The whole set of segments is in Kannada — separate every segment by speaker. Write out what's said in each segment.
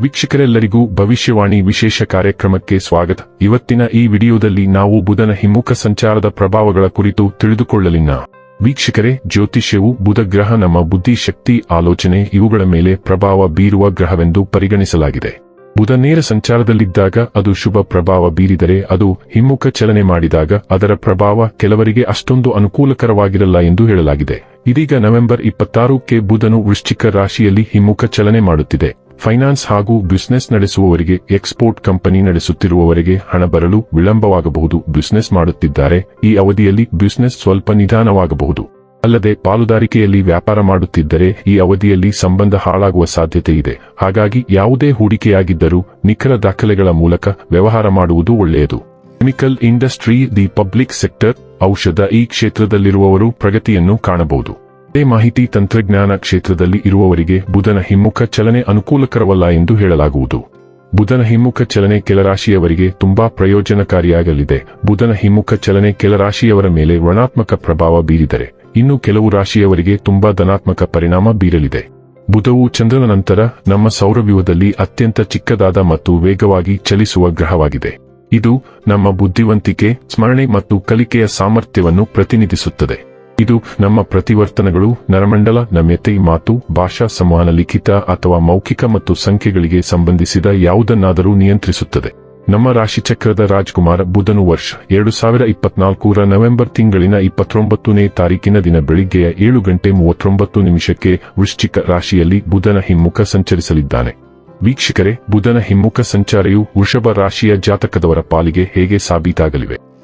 Speaker 1: ವೀಕ್ಷಕರೆಲ್ಲರಿಗೂ ಭವಿಷ್ಯವಾಣಿ ವಿಶೇಷ ಕಾರ್ಯಕ್ರಮಕ್ಕೆ ಸ್ವಾಗತ. ಇವತ್ತಿನ ಈ ವಿಡಿಯೋದಲ್ಲಿ ನಾವು ಬುಧನ ಹಿಮ್ಮುಖ ಸಂಚಾರದ ಪ್ರಭಾವಗಳ ಕುರಿತು ತಿಳಿದುಕೊಳ್ಳಲಿಲ್ಲ. ವೀಕ್ಷಕರೇ, ಜ್ಯೋತಿಷ್ಯವು ಬುಧ ಗ್ರಹ, ನಮ್ಮ ಬುದ್ಧಿ, ಶಕ್ತಿ, ಆಲೋಚನೆ ಇವುಗಳ ಮೇಲೆ ಪ್ರಭಾವ ಬೀರುವ ಗ್ರಹವೆಂದು ಪರಿಗಣಿಸಲಾಗಿದೆ. ಬುಧ ನೇರ ಸಂಚಾರದಲ್ಲಿದ್ದಾಗ ಅದು ಶುಭ ಪ್ರಭಾವ ಬೀರಿದರೆ ಅದು ಹಿಮ್ಮುಖ ಚಲನೆ ಮಾಡಿದಾಗ ಅದರ ಪ್ರಭಾವ ಕೆಲವರಿಗೆ ಅಷ್ಟೊಂದು ಅನುಕೂಲಕರವಾಗಿರಲ್ಲ ಎಂದು ಹೇಳಲಾಗಿದೆ. ಇದೀಗ ನವೆಂಬರ್ ಇಪ್ಪತ್ತಾರಕ್ಕೆ ಬುಧನು ವೃಶ್ಚಿಕ ರಾಶಿಯಲ್ಲಿ ಹಿಮ್ಮುಖ ಚಲನೆ ಮಾಡುತ್ತಿದೆ. ಫೈನಾನ್ಸ್ ಹಾಗೂ ಬಿಸಿನೆಸ್ ನಡೆಸುವವರಿಗೆ, ಎಕ್ಸ್ಪೋರ್ಟ್ ಕಂಪನಿ ನಡೆಸುತ್ತಿರುವವರಿಗೆ ಹಣ ಬರಲು ವಿಳಂಬವಾಗಬಹುದು. ಬಿಸಿನೆಸ್ ಮಾಡುತ್ತಿದ್ದಾರೆ. ಈ ಅವಧಿಯಲ್ಲಿ ಬಿಸಿನೆಸ್ ಸ್ವಲ್ಪ ನಿಧಾನವಾಗಬಹುದು. ಅಲ್ಲದೆ ಪಾಲುದಾರಿಕೆಯಲ್ಲಿ ವ್ಯಾಪಾರ ಮಾಡುತ್ತಿದ್ದರೆ ಈ ಅವಧಿಯಲ್ಲಿ ಸಂಬಂಧ ಹಾಳಾಗುವ ಸಾಧ್ಯತೆ ಇದೆ. ಹಾಗಾಗಿ ಯಾವುದೇ ಹೂಡಿಕೆಯಾಗಿದ್ದರೂ ನಿಖರ ದಾಖಲೆಗಳ ಮೂಲಕ ವ್ಯವಹಾರ ಮಾಡುವುದು ಒಳ್ಳೆಯದು. Chemical industry, the public sector, ಔಷಧ ಈ ಕ್ಷೇತ್ರದಲ್ಲಿರುವವರು ಪ್ರಗತಿಯನ್ನು ಕಾಣಬಹುದು. ಅದೇ ಮಾಹಿತಿ ತಂತ್ರಜ್ಞಾನ ಕ್ಷೇತ್ರದಲ್ಲಿ ಇರುವವರಿಗೆ ಬುಧನ ಹಿಮ್ಮುಖ ಚಲನೆ ಅನುಕೂಲಕರವಲ್ಲ ಎಂದು ಹೇಳಲಾಗುವುದು. ಬುಧನ ಹಿಮ್ಮುಖ ಚಲನೆ ಕೆಲ ರಾಶಿಯವರಿಗೆ ತುಂಬಾ ಪ್ರಯೋಜನಕಾರಿಯಾಗಲಿದೆ. ಬುಧನ ಹಿಮ್ಮುಖ ಚಲನೆ ಕೆಲ ರಾಶಿಯವರ ಮೇಲೆ ಋಣಾತ್ಮಕ ಪ್ರಭಾವ ಬೀರಿದರೆ, ಇನ್ನು ಕೆಲವು ರಾಶಿಯವರಿಗೆ ತುಂಬಾ ಧನಾತ್ಮಕ ಪರಿಣಾಮ ಬೀರಲಿದೆ. ಬುಧವು ಚಂದ್ರನ ನಂತರ ನಮ್ಮ ಸೌರವ್ಯೂಹದಲ್ಲಿ ಅತ್ಯಂತ ಚಿಕ್ಕದಾದ ಮತ್ತು ವೇಗವಾಗಿ ಚಲಿಸುವ ಗ್ರಹವಾಗಿದೆ. ಇದು ನಮ್ಮ ಬುದ್ಧಿವಂತಿಕೆ, ಸ್ಮರಣೆ ಮತ್ತು ಕಲಿಕೆಯ ಸಾಮರ್ಥ್ಯವನ್ನು ಪ್ರತಿನಿಧಿಸುತ್ತದೆ. ಇದು ನಮ್ಮ ಪ್ರತಿವರ್ತನಗಳು, ನರಮಂಡಲ, ನಮ್ಯತೆ ಮಾತು, ಭಾಷಾ ಸಂವಹನ ಲಿಖಿತ ಅಥವಾ ಮೌಖಿಕ ಮತ್ತು ಸಂಖ್ಯೆಗಳಿಗೆ ಸಂಬಂಧಿಸಿದ ಯಾವುದನ್ನಾದರೂ ನಿಯಂತ್ರಿಸುತ್ತದೆ. ನಮ್ಮ ರಾಶಿಚಕ್ರದ ರಾಜ್ಕುಮಾರ ಬುಧನು ವರ್ಷ ಎರಡು ಸಾವಿರ ಇಪ್ಪತ್ನಾಲ್ಕರ ನವೆಂಬರ್ ತಿಂಗಳಿನ ಇಪ್ಪತ್ತೊಂಬತ್ತನೇ ತಾರೀಕಿನ ದಿನ ಬೆಳಿಗ್ಗೆಯ ಏಳು ಗಂಟೆ ಮೂವತ್ತೊಂಬತ್ತು ನಿಮಿಷಕ್ಕೆ ವೃಶ್ಚಿಕ ರಾಶಿಯಲ್ಲಿ ಬುಧನ ಹಿಮ್ಮುಖ ಸಂಚರಿಸಲಿದ್ದಾನೆ. ವೀಕ್ಷಕರೇ, ಬುಧನ ಹಿಮ್ಮುಖ ಸಂಚಾರಿಯು ವೃಷಭ ರಾಶಿಯ ಜಾತಕದವರ ಪಾಲಿಗೆ ಹೇಗೆ ಸಾಬೀತಾಗಲಿವೆ?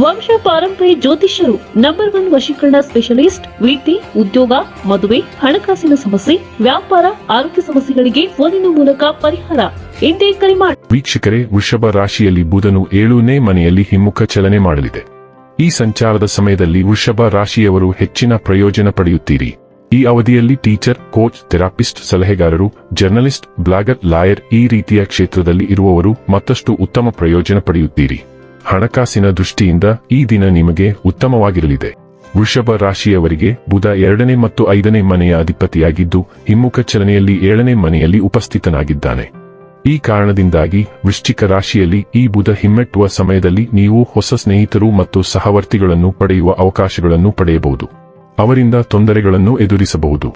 Speaker 2: ವಂಶ ಪಾರಂಪರ್ಯ ಜ್ಯೋತಿಷ್ಯರು ನಂಬರ್ ಒನ್ ವಶೀಕರಣ ಸ್ಪೆಷಲಿಸ್ಟ್ ವೃತ್ತಿ ಉದ್ಯೋಗ, ಮದುವೆ, ಹಣಕಾಸಿನ ಸಮಸ್ಯೆ, ವ್ಯಾಪಾರ, ಆರೋಗ್ಯ ಸಮಸ್ಯೆಗಳಿಗೆ ಫೋನಿನ ಮೂಲಕ ಪರಿಹಾರ. ಇಂದೇ ಕರೆ ಮಾಡಿ
Speaker 1: ವೀಕ್ಷಕರೇ, ವೃಷಭ ರಾಶಿಯಲ್ಲಿ ಬುಧನು ಏಳೂನೇ ಮನೆಯಲ್ಲಿ ಹಿಮ್ಮುಖ ಚಲನೆ ಮಾಡಲಿದೆ. ಈ ಸಂಚಾರದ ಸಮಯದಲ್ಲಿ ವೃಷಭ ರಾಶಿಯವರು ಹೆಚ್ಚಿನ ಪ್ರಯೋಜನ ಪಡೆಯುತ್ತೀರಿ. ಈ ಅವಧಿಯಲ್ಲಿ ಟೀಚರ್, ಕೋಚ್, ಥೆರಾಪಿಸ್ಟ್, ಸಲಹೆಗಾರರು, ಜರ್ನಲಿಸ್ಟ್, ಬ್ಲಾಗರ್, ಲಾಯರ್ ಈ ರೀತಿಯ ಕ್ಷೇತ್ರದಲ್ಲಿ ಇರುವವರು ಮತ್ತಷ್ಟು ಉತ್ತಮ ಪ್ರಯೋಜನ ಪಡೆಯುತ್ತೀರಿ. ಹಣಕಾಸಿನ ದೃಷ್ಟಿಯಿಂದ ಈ ದಿನ ನಿಮಗೆ ಉತ್ತಮವಾಗಿರಲಿದೆ. ವೃಷಭ ರಾಶಿಯವರಿಗೆ ಬುಧ ಎರಡನೇ ಮತ್ತು ಐದನೇ ಮನೆಯ ಅಧಿಪತಿಯಾಗಿದ್ದು, ಹಿಮ್ಮುಖ ಚಲನೆಯಲ್ಲಿ ಏಳನೇ ಮನೆಯಲ್ಲಿ ಉಪಸ್ಥಿತನಾಗಿದ್ದಾನೆ. ಈ ಕಾರಣದಿಂದಾಗಿ ವೃಶ್ಚಿಕ ರಾಶಿಯಲ್ಲಿ ಈ ಬುಧ ಹಿಮ್ಮೆಟ್ಟುವ ಸಮಯದಲ್ಲಿ ನೀವು ಹೊಸ ಸ್ನೇಹಿತರು ಮತ್ತು ಸಹವರ್ತಿಗಳನ್ನು ಪಡೆಯುವ ಅವಕಾಶಗಳನ್ನು ಪಡೆಯಬಹುದು. ಅವರಿಂದ ತೊಂದರೆಗಳನ್ನು ಎದುರಿಸಬಹುದು.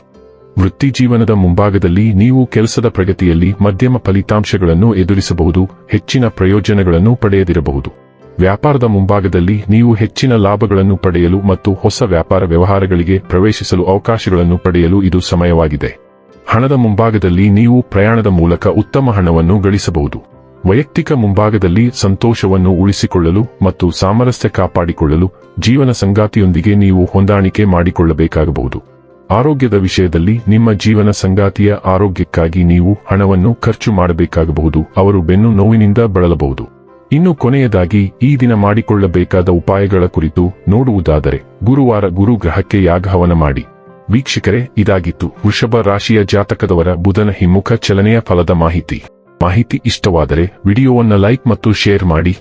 Speaker 1: ವೃತ್ತಿ ಜೀವನದ ಮುಂಭಾಗದಲ್ಲಿ ನೀವು ಕೆಲಸದ ಪ್ರಗತಿಯಲ್ಲಿ ಮಧ್ಯಮ ಫಲಿತಾಂಶಗಳನ್ನು ಎದುರಿಸಬಹುದು, ಹೆಚ್ಚಿನ ಪ್ರಯೋಜನಗಳನ್ನು ಪಡೆಯದಿರಬಹುದು. ವ್ಯಾಪಾರದ ಮುಂಭಾಗದಲ್ಲಿ ನೀವು ಹೆಚ್ಚಿನ ಲಾಭಗಳನ್ನು ಪಡೆಯಲು ಮತ್ತು ಹೊಸ ವ್ಯಾಪಾರ ವ್ಯವಹಾರಗಳಿಗೆ ಪ್ರವೇಶಿಸಲು ಅವಕಾಶಗಳನ್ನು ಪಡೆಯಲು ಇದು ಸಮಯವಾಗಿದೆ. ಹಣದ ಮುಂಭಾಗದಲ್ಲಿ ನೀವು ಪ್ರಯಾಣದ ಮೂಲಕ ಉತ್ತಮ ಹಣವನ್ನು ಗಳಿಸಬಹುದು. ವೈಯಕ್ತಿಕ ಮುಂಭಾಗದಲ್ಲಿ ಸಂತೋಷವನ್ನು ಉಳಿಸಿಕೊಳ್ಳಲು ಮತ್ತು ಸಾಮರಸ್ಯ ಕಾಪಾಡಿಕೊಳ್ಳಲು ಜೀವನ ಸಂಗಾತಿಯೊಂದಿಗೆ ನೀವು ಹೊಂದಾಣಿಕೆ ಮಾಡಿಕೊಳ್ಳಬೇಕಾಗಬಹುದು. ಆರೋಗ್ಯದ ವಿಷಯದಲ್ಲಿ ನಿಮ್ಮ ಜೀವನ ಸಂಗಾತಿಯ ಆರೋಗ್ಯಕ್ಕಾಗಿ ನೀವು ಹಣವನ್ನು ಖರ್ಚು ಮಾಡಬೇಕಾಗಬಹುದು. ಅವರು ಬೆನ್ನು ನೋವಿನಿಂದ ಬಳಲಬಹುದು. ಇನ್ನು ಕೊನೆಯದಾಗಿ ಈ ದಿನ ಮಾಡಿಕೊಳ್ಳಬೇಕಾದ ಉಪಾಯಗಳ ಕುರಿತು ನೋಡುವುದಾದರೆ ಗುರುವಾರ ಗುರು ಗ್ರಹಕ್ಕೆ ಯಾಗಹವನ ಮಾಡಿ. ವೀಕ್ಷಕರೇ, ಇದಾಗಿತ್ತು ವೃಷಭ ರಾಶಿಯ ಜಾತಕದವರ ಬುಧನ ಹಿಮ್ಮುಖ ಚಲನೆಯ ಫಲದ ಮಾಹಿತಿ. ಮಾಹಿತಿ ಇಷ್ಟವಾದರೆ ವಿಡಿಯೋವನ್ನ ಲೈಕ್ ಮತ್ತು ಶೇರ್ ಮಾಡಿ.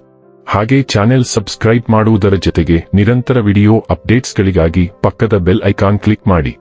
Speaker 1: ಹಾಗೆ ಚಾನೆಲ್ ಸಬ್ಸ್ಕ್ರೈಬ್ ಮಾಡುವುದರ ಜೊತೆಗೆ ನಿರಂತರ ವಿಡಿಯೋ ಅಪ್ಡೇಟ್ಸ್ಗಳಿಗಾಗಿ ಪಕ್ಕದ ಬೆಲ್ ಐಕಾನ್ ಕ್ಲಿಕ್ ಮಾಡಿ.